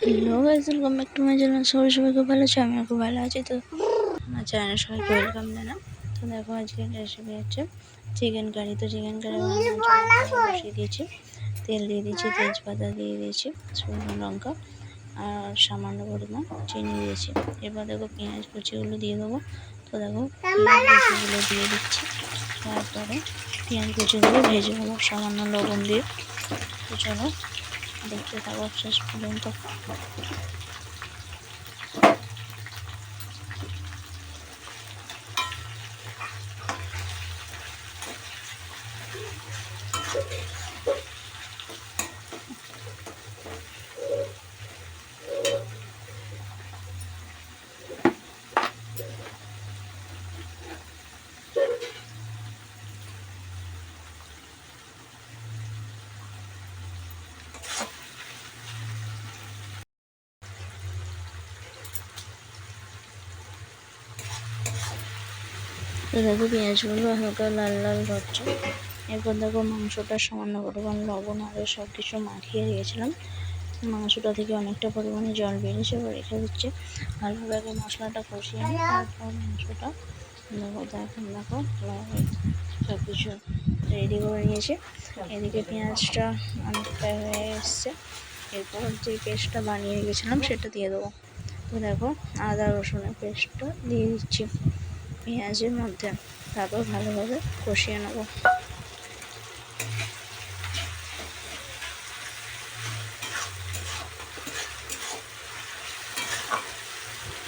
Hello guys welcome back to my সবাই খুব ভালো আছে? আমিও খুব ভালো আছি, তো আমার চ্যানেলে সবাইকে ওয়েলকাম জানাম তো দেখো, আজকে রেসিপি হচ্ছে চিকেন কারি তো চিকেন কারি বসিয়ে দিয়েছি। তেল দিয়ে দিয়েছি, তেজপাতা দিয়ে দিয়েছি, শুকনো লঙ্কা আর সামান্য পরিমাণ চিনি দিয়েছি। এবার দেখো, পেঁয়াজ কুচিগুলো দিয়ে দেবো। তো দেখো কুচিগুলো দিয়ে দিচ্ছি। তারপরে পেঁয়াজ কুচিগুলো ভেজে নেব সামান্য লবণ দিয়ে। চলো দেখতে থাকো শেষ পর্যন্ত তো দেখো পেঁয়াজগুলো হালকা লাল লাল হচ্ছে। এরপর দেখো মাংসটা সামান্য পরিমাণ লবণ আরে সব কিছু মাখিয়ে দিয়েছিলাম মাংসটা থেকে অনেকটা পরিমাণে জল বেরিয়েছে, এবার রেখে দিচ্ছে। ভালোভাবে মশলাটা কষিয়ে নিই, তারপর মাংসটা দেখো দেখো দেখো সব কিছু রেডি করে নিয়েছে। এদিকে পেঁয়াজটা অনেকটা হয়ে এসছে। এরপর যে পেস্টটা বানিয়ে রেখেছিলাম, সেটা দিয়ে দেবো। তো দেখো, আদা রসুনের পেস্টটা দিয়ে দিচ্ছি। পেঁয়াজের মধ্যে তারপর ভালোভাবে কষিয়ে নেব।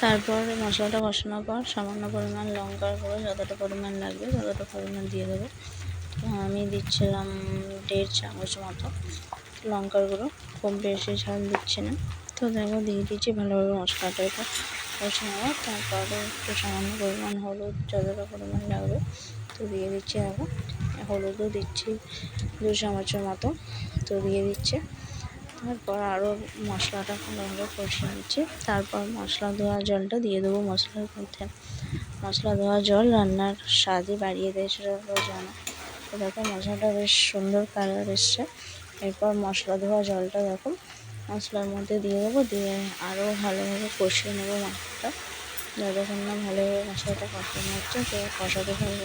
তারপর মশলাটা কষানোর পর সামান্য পরিমাণ লঙ্কার গুঁড়ো, যতটা পরিমাণ লাগবে ততটা পরিমাণ দিয়ে দেবো। আমি দিচ্ছিলাম দেড় চামচ মতো লঙ্কার গুঁড়ো খুব বেশি ঝাল দিচ্ছি না। তো দেখো, দিয়ে দিচ্ছি ভালোভাবে মশলাটাকে কষে নেওয়া। তারপরে একটু সামান্য পরিমাণ হলুদ, যতটা পরিমাণ লাগবে, তো দিয়ে দিচ্ছি এখন হলুদও দিচ্ছি দু চামচের মতো, তো দিয়ে দিচ্ছে। তারপর আরও মশলাটা ভালোভাবে কষিয়ে নিচ্ছি। তারপর মশলা ধোয়া জলটা দিয়ে দেবো মশলার মধ্যে। মশলা ধোয়া জল রান্নার স্বাদই বাড়িয়ে দেয়, সেটা জানো। তো দেখো, মশলাটা বেশ সুন্দর কালার এসছে। এরপর মশলা ধোয়া জলটা দেখো মশলার মধ্যে দিয়ে দেবো, দিয়ে আরও ভালোভাবে কষিয়ে নেব মাংসটা যতক্ষণ না ভালোভাবে মশলাটা কষানো হচ্ছে, তো কষাতে থাকব।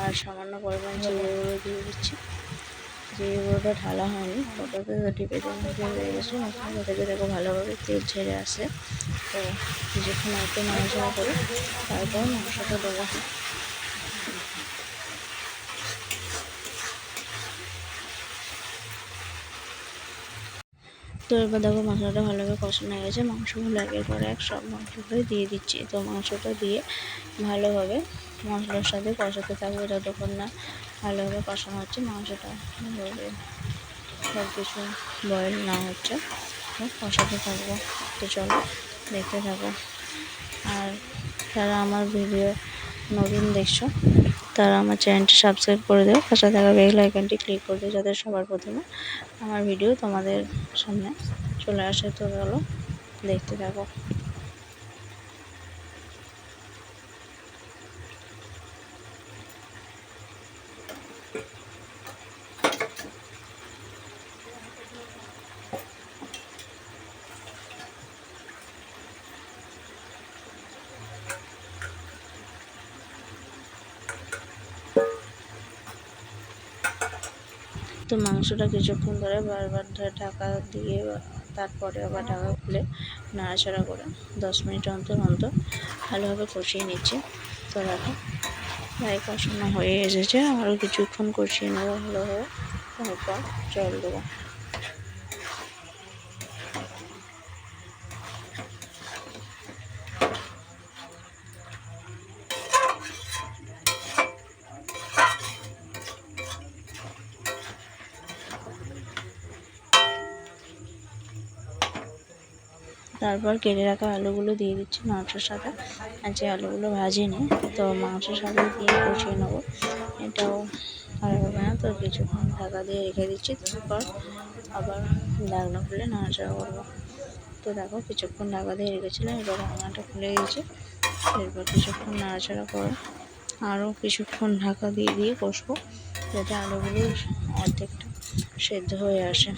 আর সামান্য পরিমাণ জিরে গুঁড়ো দিয়ে দিচ্ছি জিরে গুঁড়োটা ঢালা হয়নি, ওটাতে টিপে দিয়ে হয়ে গেছে মশলা থেকে দেখো ভালোভাবে তেল ছেড়ে আসে। তো কিছুক্ষণ একটু নাড়াচাড়া করে তারপর মাংসটা দেবো। তো এবার দেখো মশলাটা ভালোভাবে কষানো হয়ে গেছে। মাংসগুলো একের পর এক সব মাংসগুলোই দিয়ে দিচ্ছি। তো মাংসটা দিয়ে ভালোভাবে মশলার সাথে কষাতে থাকবে। যতক্ষণ না ভালোভাবে কষানো হচ্ছে। মাংসটা ভালোভাবে সব কিছু বয়েল না হচ্ছে। কষাতে থাকব। তো চলো দেখতে থাকো। আর যারা আমার ভিডিও নতুন দেখছ তারা আমার চ্যানেলটি সাবস্ক্রাইব করে দেবে। পাশে থাকা বেল আইকনটি ক্লিক করে দেবে যাতে সবার প্রথমে আমার ভিডিও তোমাদের সামনে চলে আসে। তো চলো, দেখতে থাকো। তো মাংসটা কিছুক্ষণ ধরে বারবার ধরে ঢাকা দিয়ে তারপরে আবার ঢাকা খুলে নাড়াচাড়া করে দশ মিনিট অন্তর অন্তর ভালোভাবে কষিয়ে নিচ্ছি। তো দেখো, প্রায় কষানো হয়ে এসেছে। আরও কিছুক্ষণ কষিয়ে নেব ভালোভাবে। তারপর জল দেবো। তারপর কেটে রাখা আলুগুলো দিয়ে দিচ্ছি মাংসের সাথে। আর যে আলুগুলো ভাজিনি তো মাংসের সাথে দিয়ে কষিয়ে নেব। এটাও ভালো হবে না, তো কিছুক্ষণ ঢাকা দিয়ে রেখে দিচ্ছি। তারপর আবার ঢাকনা খুলে নাড়াচাড়া করব। তো দেখো কিছুক্ষণ ঢাকা দিয়ে রেখেছিলাম, এবার ঢাকনাটা খুলে গেছে। এরপর কিছুক্ষণ নাড়াচাড়া করে আরও কিছুক্ষণ ঢাকা দিয়ে দিয়ে কষবো, যাতে আলুগুলো অর্ধেকটা সেদ্ধ হয়ে আসে।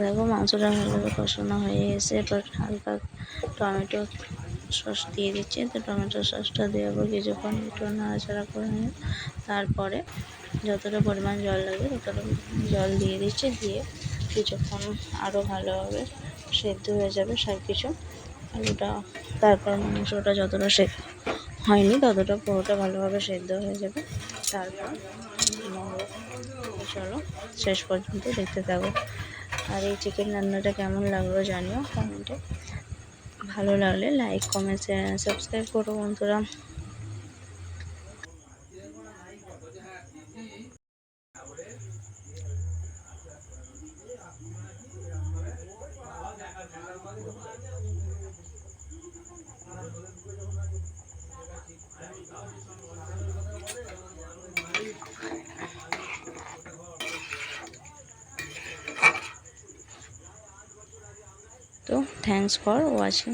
দেখো মাংসটা ভালোভাবে কষানো হয়ে গেছে। এবার হালকা টমেটো সস দিয়ে দিচ্ছি। তো টমেটো সসটা পর কিছুক্ষণ একটু নাড়াচাড়া করে নিয়ে। তারপরে যতটা পরিমাণ জল লাগবে ততটা জল দিয়ে দিচ্ছি। দিয়ে কিছুক্ষণ আরও ভালোভাবে সেদ্ধ হয়ে যাবে সব কিছু আলুটা, তারপর মাংসটা যতটা সে, হয়নি ততটা পুরোটা ভালোভাবে সেদ্ধ হয়ে যাবে। তারপর। চলো, শেষ পর্যন্ত দেখতে থাকো। আর এই চিকেন রান্নাটা কেমন লাগল জানিও কমেন্টে ভালো লাগলে লাইক কমেন্ট সাবস্ক্রাইব করো বন্ধুরা তো থ্যাংকস ফর ওয়াচিং